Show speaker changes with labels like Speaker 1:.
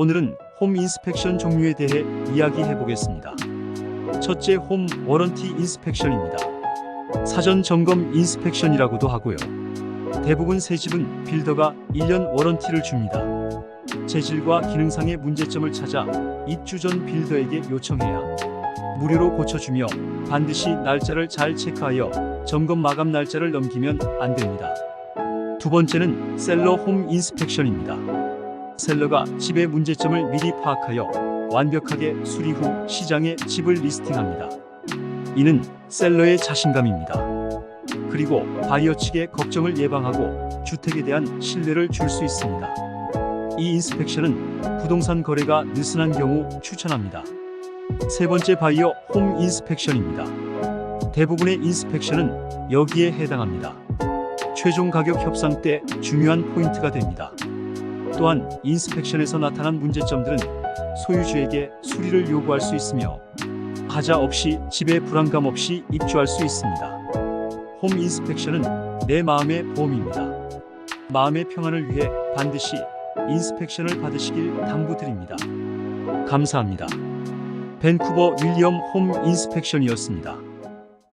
Speaker 1: 오늘은 홈 인스펙션 종류에 대해 이야기해 보겠습니다. 첫째 홈 워런티 인스펙션입니다. 사전 점검 인스펙션이라고도 하고요. 대부분 새 집은 빌더가 1년 워런티를 줍니다. 재질과 기능상의 문제점을 찾아 입주 전 빌더에게 요청해야 무료로 고쳐주며 반드시 날짜를 잘 체크하여 점검 마감 날짜를 넘기면 안 됩니다. 두 번째는 셀러 홈 인스펙션입니다. 셀러가 집의 문제점을 미리 파악하여 완벽하게 수리 후 시장에 집을 리스팅합니다. 이는 셀러의 자신감입니다. 그리고 바이어 측의 걱정을 예방하고 주택에 대한 신뢰를 줄 수 있습니다. 이 인스펙션은 부동산 거래가 느슨한 경우 추천합니다. 세 번째 바이어 홈 인스펙션입니다. 대부분의 인스펙션은 여기에 해당합니다. 최종 가격 협상 때 중요한 포인트가 됩니다. 또한 인스펙션에서 나타난 문제점들은 소유주에게 수리를 요구할 수 있으며 하자 없이 집에 불안감 없이 입주할 수 있습니다. 홈 인스펙션은 내 마음의 보험입니다. 마음의 평안을 위해 반드시 인스펙션을 받으시길 당부드립니다. 감사합니다. 밴쿠버 윌리엄 홈 인스펙션이었습니다.